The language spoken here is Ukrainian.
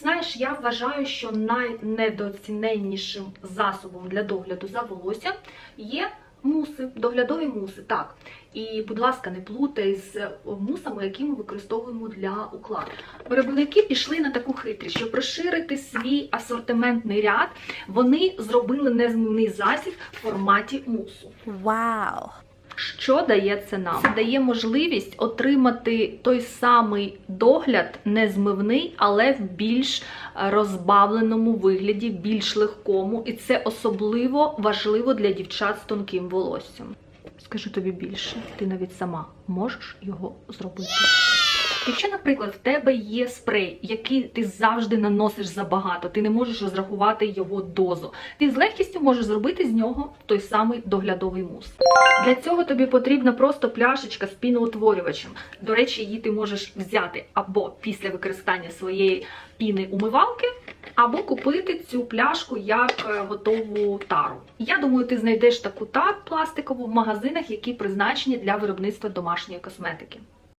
Знаєш, я вважаю, що найнедооціненнішим засобом для догляду за волоссям є муси, доглядові муси. Так. І, будь ласка, не плутай з мусами, які ми використовуємо для укладу. Виробники пішли на таку хитрість, щоб розширити свій асортиментний ряд. Вони зробили незмивний засіб в форматі мусу. Wow. Що дає це нам? Це дає можливість отримати той самий догляд, незмивний, але в більш е, розбавленому вигляді, більш легкому. І це особливо важливо для дівчат з тонким волоссям. Скажу тобі більше, ти навіть сама можеш його зробити. Якщо, наприклад, в тебе є спрей, який ти завжди наносиш забагато, ти не можеш розрахувати його дозу, ти з легкістю можеш зробити з нього той самий доглядовий мус. Для цього тобі потрібна просто пляшечка з піноутворювачем. До речі, її ти можеш взяти або після використання своєї піни умивалки, або купити цю пляшку як е, готову тару. Я думаю, ти знайдеш таку тару пластикову в магазинах, які призначені для виробництва домашньої косметики.